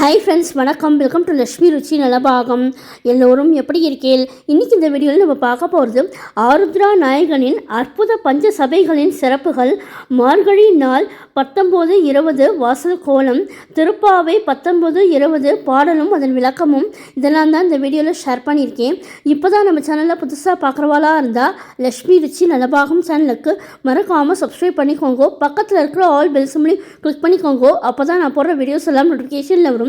Hi friends வணக்கம். Welcome to Lakshmi Ruchi Nalabagam எல்லோரும் எப்படி இருக்கீள் இன்னைக்கு இந்த வீடியோவில் நம்ம பார்க்க போகிறது ஆருத்ரா நாயகனின் அற்புத பஞ்ச சபைகளின் சிறப்புகள். மார்கழி நாள் பத்தொம்போது இருபது வாசல் கோலம் திருப்பாவை பத்தொம்போது இருபது பாடலும் அதன் விளக்கமும். இதெல்லாம் தான் இந்த வீடியோவில் ஷேர் பண்ணியிருக்கேன். இப்போ தான் நம்ம சேனலில் புதுசாக பார்க்குறவாளாக இருந்தால் லக்ஷ்மி ருச்சி நலபாகம் சேனலுக்கு மறக்காமல் சப்ஸ்கிரைப் பண்ணிக்கோங்க. பக்கத்தில் இருக்கிற ஆல் பெல்ஸ் சிம்லி கிளிக் பண்ணிக்கோங்க. அப்போ தான் நான் போடுற வீடியோஸ் எல்லாம் நோட்டிஃபிகேஷனில் வரும்.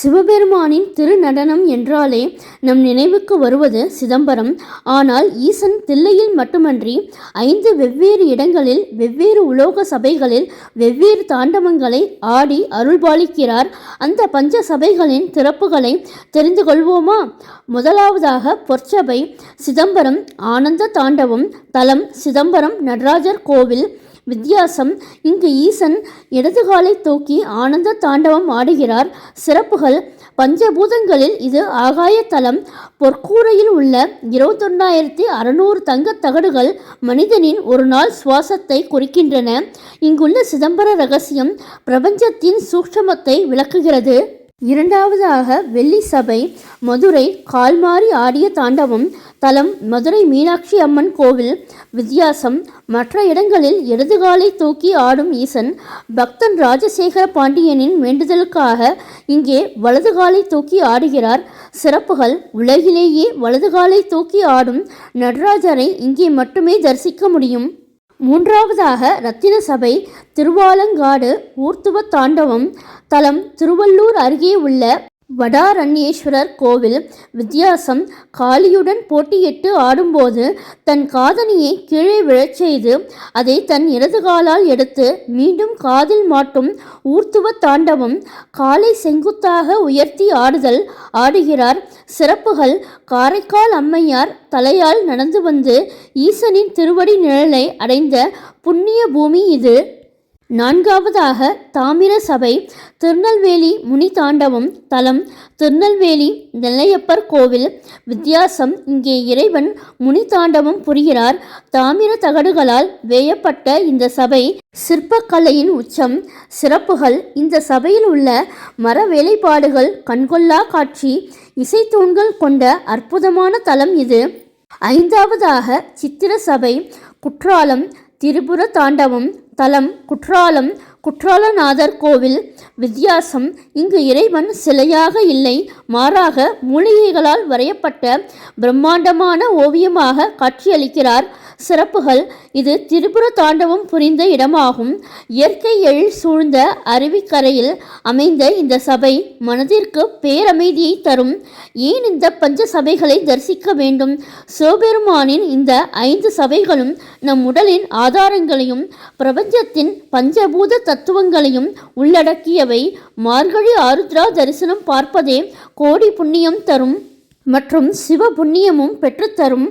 சிவபெருமானின் திருநடனம் என்றாலே நம் நினைவுக்கு வருவது சிதம்பரம். ஆனால் ஈசன் தில்லையில் மட்டுமன்றி ஐந்து வெவ்வேறு இடங்களில் வெவ்வேறு உலோக சபைகளில் வெவ்வேறு தாண்டவங்களை ஆடி அருள்பாலிக்கிறார். அந்த பஞ்ச சபைகளின் திறப்புகளை தெரிந்து கொள்வோமா? முதலாவதாக பொற்சபை சிதம்பரம் ஆனந்த தாண்டவம் தலம் சிதம்பரம் நடராஜர் கோவில் வித்தியாசம். இங்கு ஈசன் இடதுகாலை தூக்கி ஆனந்த தாண்டவம் ஆடுகிறார். சிறப்புகள். பஞ்சபூதங்களில் இது ஆகாய தலம் பொற்கூரையில் உள்ள இருபத்தொன்னாயிரத்தி அறுநூறு தங்கத் தகடுகள் மனிதனின் ஒரு நாள் சுவாசத்தை குறிக்கின்றன. இங்குள்ள சிதம்பர ரகசியம் பிரபஞ்சத்தின் சூக்ஷமத்தை விளக்குகிறது. இரண்டாவதாக வெள்ளி சபை மதுரை கால்மாறி ஆடிய தாண்டவம் தலம் மதுரை மீனாட்சி அம்மன் கோவில் வித்தியாசம் மற்ற இடங்களில் இடதுகாலை தூக்கி ஆடும் ஈசன் பக்தன் ராஜசேகர பாண்டியனின் வேண்டுதலுக்காக இங்கே வலதுகாலை தூக்கி ஆடுகிறார். சிறப்புகள் உலகிலேயே வலதுகாலை தூக்கி ஆடும் நடராஜரை இங்கே மட்டுமே தரிசிக்க முடியும். மூன்றாவதாக ரத்தின சபை திருவாலங்காடு ஊர்த்துவ தாண்டவம் தலம் திருவள்ளூர் அருகே உள்ள வடாரண்யேஸ்வரர் கோவில் வித்தியாசம். காளியுடன் போட்டியிட்டு ஆடும்போது தன் காதணியை கீழே விழச் செய்து அதை தன் இடது காலால் எடுத்து மீண்டும் காதில் மாட்டும் ஊர்த்துவ தாண்டவம் காலை செங்குத்தாக உயர்த்தி ஆடுதல் ஆடுகிறார். சிறப்புகள் காரைக்கால் அம்மையார் தலையால் நடந்து வந்து ஈசனின் திருவடி நிழலை அடைந்த புண்ணிய பூமி இது. நான்காவதாக தாமிர சபை திருநெல்வேலி முனி தாண்டவம் தலம் திருநெல்வேலி நெல்லையப்பர் கோவில் வித்தியாசம். இங்கே இறைவன் முனி தாண்டவம் புரிகிறார். தாமிர தகடுகளால் வேயப்பட்ட இந்த சபை சிற்பக்கலையின் உச்சம். சிறப்புகள் இந்த சபையில் உள்ள மர வேலைப்பாடுகள் கண்கொள்ளா காட்சி இசைத்தூண்கள் கொண்ட அற்புதமான தலம் இது. ஐந்தாவதாக சித்திர சபை குற்றாலம் திரிபுர தாண்டவம் தலம் குற்றாலம் குற்றாலநாதர் கோவில் வித்தியாசம். இங்கு இறைவன் சிலையாக இல்லை மாறாக மூலிகைகளால் வரையப்பட்ட பிரம்மாண்டமான ஓவியமாக காட்சியளிக்கிறார். சிறப்புகள். இது திரிபுர தாண்டவம் புரிந்த இடமாகும். இயற்கை எழில் சூழ்ந்த அருவிக்கரையில் அமைந்த இந்த சபை மனதிற்கு பேரமைதியை தரும். ஏன் இந்த பஞ்ச சபைகளை தரிசிக்க வேண்டும்? சிவபெருமானின் இந்த ஐந்து சபைகளும் நம் உடலின் ஆதாரங்களையும் பிரபஞ்சத்தின் பஞ்சபூத தத்துவங்களையும் உள்ளடக்கியவை. மார்கழி ஆருத்ரா தரிசனம் பார்ப்பதே கோடி புண்ணியம் தரும் மற்றும் சிவ புண்ணியமும் பெற்றுத்தரும்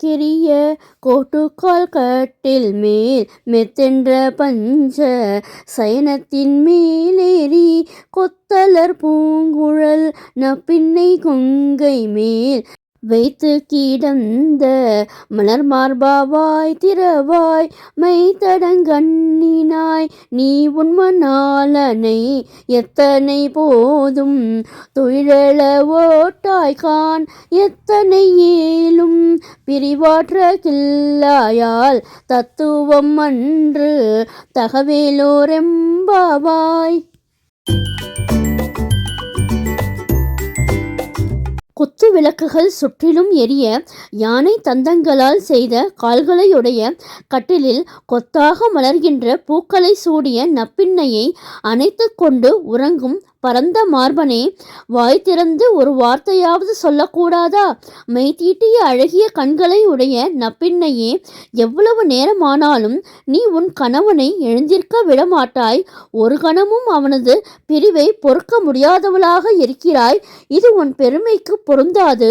கிரிய கோட்டுக்கால் கட்டில் மேல் மெத்தென்ற பஞ்ச சயனத்தின் மேலேறி கொத்தலர் பூங்குழல் நப்பின்னை கொங்கை மேல் வைத்து கிடந்த மலர் மார்பாவாய் திரவாய் மெய்தடங்கண்ணினாய் நீ உண்மனாலனை எத்தனை போதும் தொழில ஓட்டாய் கான் எத்தனை ஏலும் பிரிவாற்ற கில்லாயால் தத்துவம் அன்று தகவேலோரெம்பாவாய் குத்து விளக்குகள் சுற்றிலும் எரிய யானை தந்தங்களால் செய்த கால்களையுடைய கட்டிலில் கொத்தாக மலர்கின்ற பூக்களை சூடிய நப்பின்னையை அணைத்து கொண்டு உறங்கும் பரந்த மார்பனே வாய் திறந்து ஒரு வார்த்தையாவது சொல்லக்கூடாதா? மெய்தீட்டிய அழகிய கண்களை உடைய நப்பின்னையே எவ்வளவு நேரமானாலும் நீ உன் கணவனை எழுந்திருக்க விடமாட்டாய். ஒரு கணமும் அவனது பிரிவை பொறுக்க முடியாதவளாக இருக்கிறாய். இது உன் பெருமைக்கு பொருந்தாது.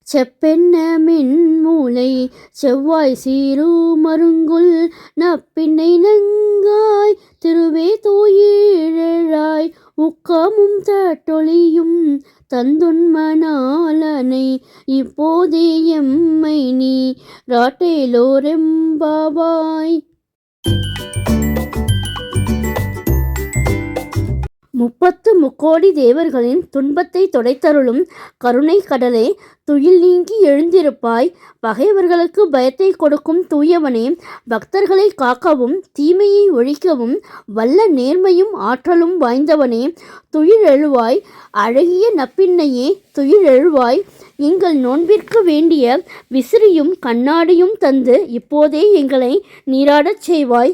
செப்பென்ன மின்மூலை செவ்வாய் சீரு மருங்குல் நப்பின்னை நங்காய் திருவே தூயிழழாய் உக்கமும் தட்டொளியும் தந்துன்மனாலனை இப்போதே எம்மை நீ ராட்டேலோரெம்பாவாய் முப்பத்து முக்கோடி தேவர்களின் துன்பத்தை தொடைத்தருளும் கருணை கடலே துயில் நீங்கி எழுந்திருப்பாய். பகைவர்களுக்கு பயத்தை கொடுக்கும் தூயவனே பக்தர்களை காக்கவும் தீமையை ஒழிக்கவும் வல்ல நேர்மையும் ஆற்றலும் வாய்ந்தவனே துயிலெழுவாய் அழகிய நப்பின்னையே துயிலெழுவாய் எங்கள் நோன்பிற்கு வேண்டிய விசிறியும் கண்ணாடியும் தந்து இப்போதே எங்களை நீராடச் செய்வாய்.